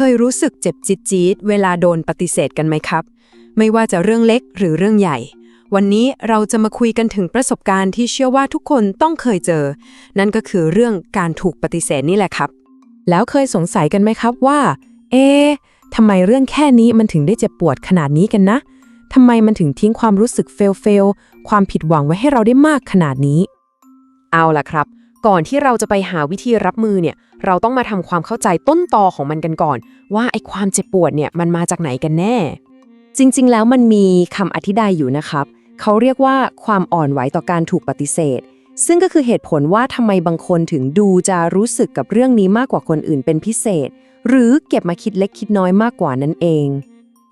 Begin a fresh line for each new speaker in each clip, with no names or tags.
เคยรู้สึกเจ็บจิตจี๊ดเวลาโดนปฏิเสธกันไหมครับ ไม่ว่าจะเรื่องเล็กหรือเรื่องใหญ่ วันนี้เราจะมาคุยกันถึงประสบการณ์ที่เชื่อว่าทุกคนต้องเคยเจอ นั่นก็คือเรื่องการถูกปฏิเสธนี่แหละครับ
แล้วเคยสงสัยกันไหมครับว่า เอ๊ะทำไมเรื่องแค่นี้มันถึงได้เจ็บปวดขนาดนี้กันนะทำไมมันถึงทิ้งความรู้สึกเฟลเฟลความผิดหวังไว้ให้เราได้มากขนาดนี้
เอาล่ะครับ ก่อนที่เราจะไปหาวิธีรับมือเนี่ย เราต้องมาทำความเข้าใจต้นตอของมันกันก่อน ว่าไอ้ความเจ็บปวดเนี่ยมันมาจากไหนกันแน่ จริงๆ แล้วมันมีคำอธิบายอยู่นะครับ เขาเรียกว่าความอ่อนไหวต่อการถูกปฏิเสธ ซึ่งก็คือเหตุผลว่าทำไมบางคนถึงดูจะรู้สึกกับเรื่องนี้มากกว่าคนอื่นเป็นพิเศษ หรือเก็บมาคิดเล็กคิดน้อยมากกว่านั่นเอง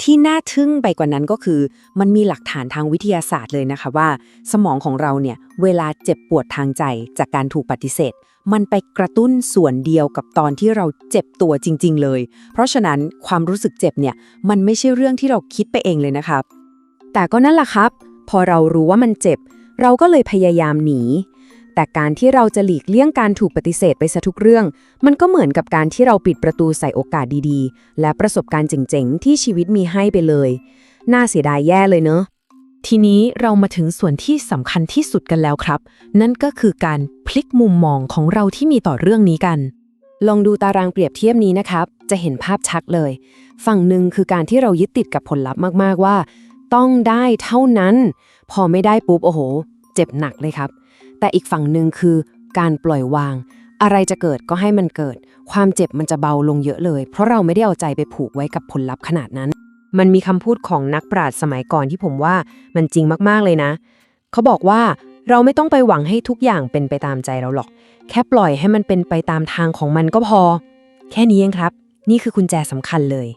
ที่น่าทึ่งไปกว่านั้นก็คือ มันมีหลักฐานทางวิทยาศาสตร์เลยนะคะว่า สมองของเราเนี่ยเวลาเจ็บปวดทางใจจากการถูกปฏิเสธ มันไปกระตุ้นส่วนเดียวกับตอนที่เราเจ็บตัวจริง ๆ เลย เพราะฉะนั้นความรู้สึกเจ็บเนี่ยมันไม่ใช่เรื่องที่เราคิดไปเองเลยนะครับแต่ก็นั่นแหละครับ พอเรารู้ว่ามันเจ็บ เราก็เลยพยายามหนี แต่การที่เราจะหลีกเลี่ยงการถูกปฏิเสธไปซะทุกเรื่อง มันก็เหมือนกับการที่เราปิดประตูใส่โอกาสดีๆ และประสบการณ์เจ๋งๆ ที่ชีวิตมีให้ไปเลย น่าเสียดายแย่เลยเนอะ
ทีนี้เรามาถึงส่วนที่สำคัญที่สุดกันแล้วครับ นั่นก็คือการพลิกมุมมองของเราที่มีต่อเรื่องนี้กัน
ลองดูตารางเปรียบเทียบนี้นะครับ จะเห็นภาพชัดเลย ฝั่งหนึ่งคือการที่เรายึดติดกับผลลัพธ์มากๆว่า ต้องได้เท่านั้น พอไม่ได้ปุ๊บโอ้โห เจ็บหนักเลยครับ แต่อีกฝั่งหนึ่งคือการปล่อยวาง อะไรจะเกิดก็ให้มันเกิด ความเจ็บมันจะเบาลงเยอะเลย เพราะเราไม่ได้เอาใจไปผูกไว้กับผลลัพธ์ขนาดนั้น มันมีคำพูดของนักปราชญ์สมัยก่อนที่ผมว่ามันจริงมากๆเลยนะ เขาบอกว่าเราไม่ต้องไปหวังให้ทุกอย่างเป็นไปตามใจเราหรอก แค่ปล่อยให้มันเป็นไปตามทางของมันก็พอ แค่นี้เองครับ นี่คือกุญแจสำคัญเลย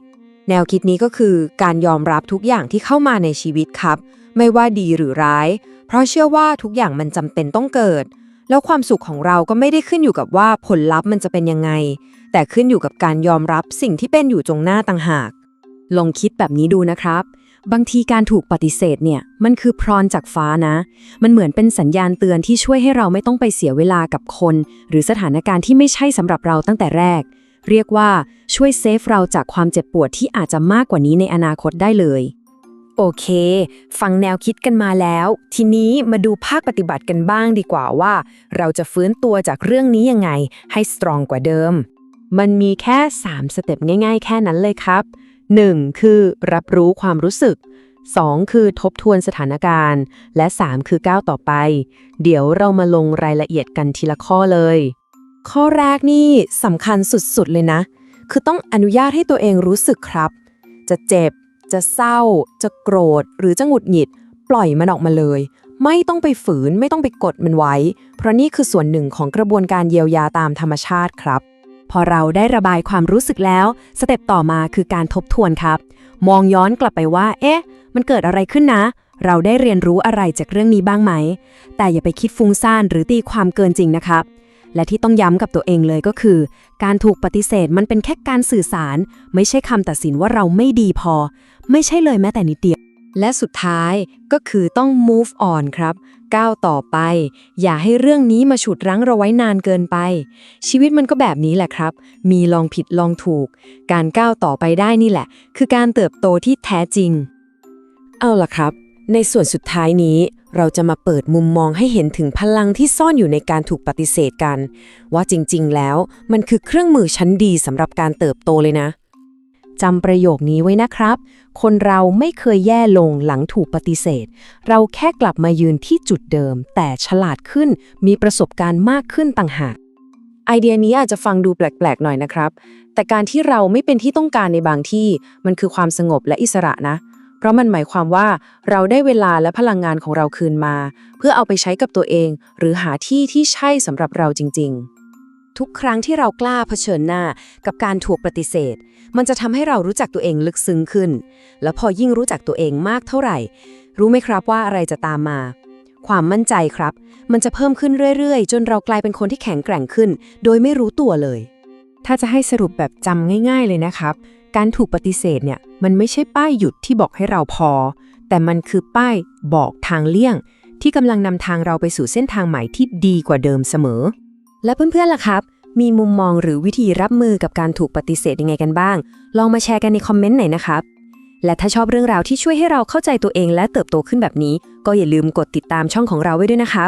แนวคิดนี้ก็คือการยอมรับทุกอย่างที่เข้ามาในชีวิตครับ ไม่ว่าดีหรือร้าย เพราะเชื่อว่าทุกอย่างมันจำเป็นต้องเกิด แล้วความสุขของเราก็ไม่ได้ขึ้นอยู่กับว่าผลลัพธ์มันจะเป็นยังไง แต่ขึ้นอยู่กับการยอมรับสิ่งที่เป็นอยู่ตรงหน้าต่างหาก ลองคิดแบบนี้ดูนะครับ บางทีการถูกปฏิเสธเนี่ยมันคือพรจากฟ้านะ มันเหมือนเป็นสัญญาณเตือนที่ช่วยให้เราไม่ต้องไปเสียเวลากับคน หรือสถานการณ์ที่ไม่ใช่สำหรับเราตั้งแต่แรกเรียกว่าช่วยเซฟเราจากความเจ็บปวดที่อาจจะมากกว่านี้ในอนาคตได้เลย โอเค ฟังแนวคิดกันมาแล้ว ทีนี้มาดูภาคปฏิบัติกันบ้างดีกว่าว่า เราจะฟื้นตัวจากเรื่องนี้ยังไง ให้สตรองกว่าเดิม มันมีแค่ 3 สเต็ปง่าย ๆ แค่นั้นเลยครับ 1. คือรับรู้ความรู้สึก 2. คือทบทวนสถานการณ์ และ 3 คือก้าวต่อไป เดี๋ยวเรามาลงรายละเอียดกันทีละข้อเลย ข้อแรกนี่สำคัญสุดๆเลยนะ คือต้องอนุญาตให้ตัวเองรู้สึกครับ จะเจ็บ จะเศร้า จะโกรธ หรือจะหงุดหงิด ปล่อยมันออกมาเลย ไม่ต้องไปฝืนไม่ต้องไปกดมันไว้ เพราะนี่คือส่วนหนึ่งของกระบวนการเยียวยาตามธรรมชาติครับ พอเราได้ระบายความรู้สึกแล้ว สเต็ปต่อมาคือการทบทวนครับ มองย้อนกลับไปว่า เอ๊ะ มันเกิดอะไรขึ้นนะ เราได้เรียนรู้อะไรจากเรื่องนี้บ้างไหม แต่อย่าไปคิดฟุ้งซ่านหรือตีความเกินจริงนะครับและที่ต้องย้ำกับตัวเองเลยก็คือ การถูกปฏิเสธมันเป็นแค่การสื่อสาร ไม่ใช่คำตัดสินว่าเราไม่ดีพอ ไม่ใช่เลยแม้แต่นิดเดียว และสุดท้ายก็คือต้อง move on ครับ ก้าวต่อไป อย่าให้เรื่องนี้มาฉุดรั้งเราไว้นานเกินไป ชีวิตมันก็แบบนี้แหละครับ มีลองผิดลองถูก การก้าวต่อไปได้นี่แหละ คือการเติบโตที่แท้จริง เอาล่ะครับ ในส่วนสุดท้ายนี้ เราจะมาเปิดมุมมองให้เห็นถึงพลังที่ซ่อนอยู่ในการถูกปฏิเสธกัน ว่าจริง ๆ แล้วมันคือเครื่องมือชั้นดีสำหรับการเติบโตเลยนะ จำประโยคนี้ไว้นะครับ คนเราไม่เคยแย่ลงหลังถูกปฏิเสธ เราแค่กลับมายืนที่จุดเดิม แต่ฉลาดขึ้นมีประสบการณ์มากขึ้นต่างหาก ไอเดียนี้อาจจะฟังดูแปลกๆหน่อยนะครับ แต่การที่เราไม่เป็นที่ต้องการในบางที่ มันคือความสงบและอิสระนะ เพราะมันหมายความว่าเราได้เวลาและพลังงานของเราคืนมา เพื่อเอาไปใช้กับตัวเอง หรือหาที่ที่ใช่สำหรับเราจริง ๆ ทุกครั้งที่เรากล้าเผชิญหน้ากับการถูกปฏิเสธ มันจะทำให้เรารู้จักตัวเองลึกซึ้งขึ้น แล้วพอยิ่งรู้จักตัวเองมากเท่าไหร่ รู้ไหมครับว่าอะไรจะตามมา ความมั่นใจครับ มันจะเพิ่มขึ้นเรื่อยๆ จนเรากลายเป็นคนที่แข็งแกร่งขึ้น โดยไม่รู้ตัวเลย ถ้าจะให้สรุปแบบจำง่าย ๆ เลยนะครับ การถูกปฏิเสธเนี่ย มันไม่ใช่ป้ายหยุดที่บอกให้เราพอ แต่มันคือป้ายบอกทางเลี่ยง ที่กำลังนำทางเราไปสู่เส้นทางใหม่ที่ดีกว่าเดิมเสมอ และเพื่อนๆล่ะครับ มีมุมมองหรือวิธีรับมือกับการถูกปฏิเสธยังไงกันบ้าง ลองมาแชร์กันในคอมเมนต์หน่อยนะครับ และถ้าชอบเรื่องราวที่ช่วยให้เราเข้าใจตัวเองและเติบโตขึ้นแบบนี้ ก็อย่าลืมกดติดตามช่องของเราไว้ด้วยนะครับ